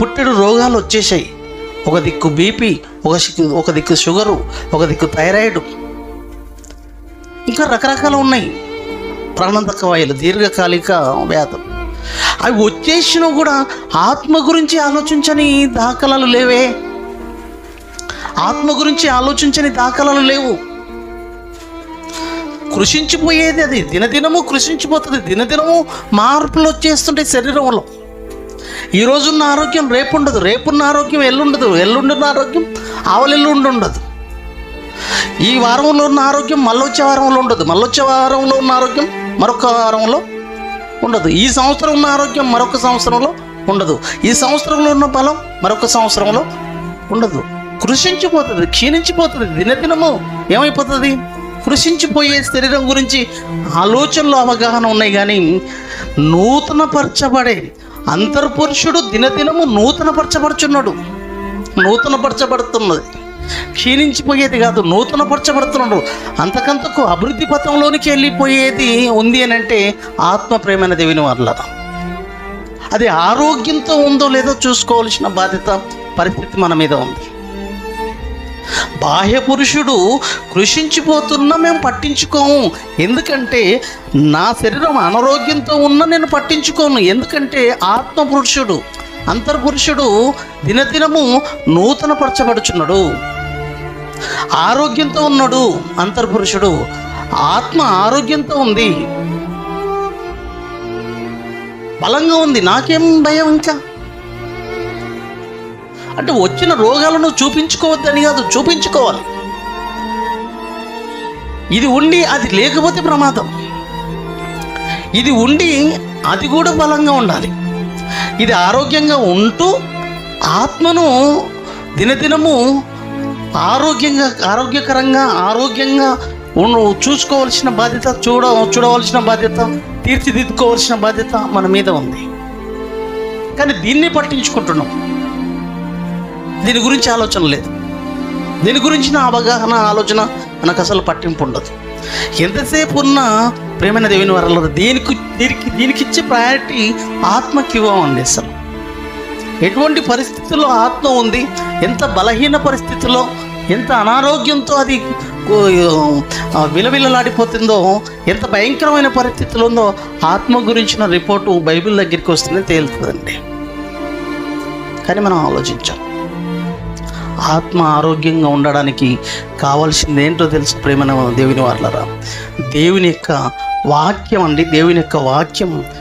పుట్టెడు రోగాలు వచ్చేసాయి ఒక దిక్కు బీపీ ఒక దిక్కు ఒక దిక్కు షుగరు ఒక దిక్కు థైరాయిడ్ ఇంకా రకరకాలు ఉన్నాయి. ప్రాణాంతక వాయులు దీర్ఘకాలిక వ్యాధులు. అవి వచ్చేసినా కూడా ఆత్మ గురించి ఆలోచించని దాఖలాలు లేవే. ఆత్మ గురించి ఆలోచించని దాఖలాలు లేవు. కృషించిపోయేది అది. దినదినము కృషించిపోతుంది. దినదినము మార్పులు వచ్చేస్తుంటాయి శరీరంలో. ఈ రోజున్న ఆరోగ్యం రేపు ఉండదు రేపున్న ఆరోగ్యం ఎల్లుండదు. ఎల్లుండున్న ఆరోగ్యం ఆవలెల్లుండి ఉండదు ఈ వారంలో ఉన్న ఆరోగ్యం మళ్ళొచ్చే వారంలో ఉండదు. మళ్ళొచ్చే వారంలో ఉన్న ఆరోగ్యం మరొక వారంలో ఉండదు. ఈ సంవత్సరం ఉన్న ఆరోగ్యం మరొక సంవత్సరంలో ఉండదు. ఈ సంవత్సరంలో ఉన్న బలం మరొక సంవత్సరంలో ఉండదు. కృషించిపోతుంది క్షీణించిపోతుంది దినదినము ఏమైపోతుంది? కృషించిపోయే శరీరం గురించి ఆలోచనలు అవగాహన ఉన్నాయి కానీ నూతనపరచబడే అంతర్పురుషుడు దినదినము నూతనపరచబడుచున్నాడు. నూతనపరచబడుతున్నది. క్షీణించిపోయేది కాదు నూతనపరచబడుతున్నాడు. అంతకంతకు అభివృద్ధి పథంలోనికి వెళ్ళిపోయేది ఉంది అని అంటే ఆత్మప్రేమైన దేవుని వల్ల అది ఆరోగ్యంతో ఉందో లేదో చూసుకోవాల్సిన బాధ్యత పరిస్థితి మన మీద ఉంది. బాహ్య పురుషుడు కృషించిపోతున్నా మేము పట్టించుకోము. ఎందుకంటే నా శరీరం అనారోగ్యంతో ఉన్నా నేను పట్టించుకోను. ఎందుకంటే ఆత్మ పురుషుడు అంతర్పురుషుడు దినదినము నూతనపరచబడుచున్నాడు. ఆరోగ్యంతో ఉన్నాడు అంతర్పురుషుడు ఆత్మ ఆరోగ్యంతో ఉంది. బలంగా ఉంది. నాకేం భయం ఇంకా? అంటే వచ్చిన రోగాలను చూపించుకోవద్దని కాదు చూపించుకోవాలి. ఇది ఉండి అది లేకపోతే ప్రమాదం. ఇది ఉండి అది కూడా బలంగా ఉండాలి. ఇది ఆరోగ్యంగా ఉంటూ ఆత్మను దినదినము ఆరోగ్యంగా ఆరోగ్యకరంగా ఆరోగ్యంగా చూసుకోవాల్సిన బాధ్యత చూడ చూడవలసిన బాధ్యత తీర్చిదిద్దుకోవాల్సిన బాధ్యత మన మీద ఉంది. కానీ దీన్ని పట్టించుకుంటున్నాం. దీని గురించి ఆలోచన లేదు. దీని గురించిన అవగాహన ఆలోచన మనకు అసలు పట్టింపు ఉండదు. ఎంతసేపు ఉన్న ప్రేమైన దేవుని వరలదు దీనికి దీనికి దీనికి ఇచ్చే ప్రయారిటీ ఆత్మకి ఇవ్వమండి అసలు. ఎటువంటి పరిస్థితుల్లో ఆత్మ ఉంది? ఎంత బలహీన పరిస్థితిలో ఎంత అనారోగ్యంతో అది విలవిలలాడిపోతుందో ఎంత భయంకరమైన పరిస్థితులు ఉందో ఆత్మ గురించిన రిపోర్టు బైబిల్ దగ్గరికి వస్తేనే తేలుతుందండి. కానీ మనం ఆలోచించాం ఆత్మ ఆరోగ్యంగా ఉండడానికి కావాల్సింది ఏంటో తెలుసు ప్రేమ దేవుని వాళ్ళరా దేవుని యొక్క వాక్యం అండి దేవుని యొక్క వాక్యం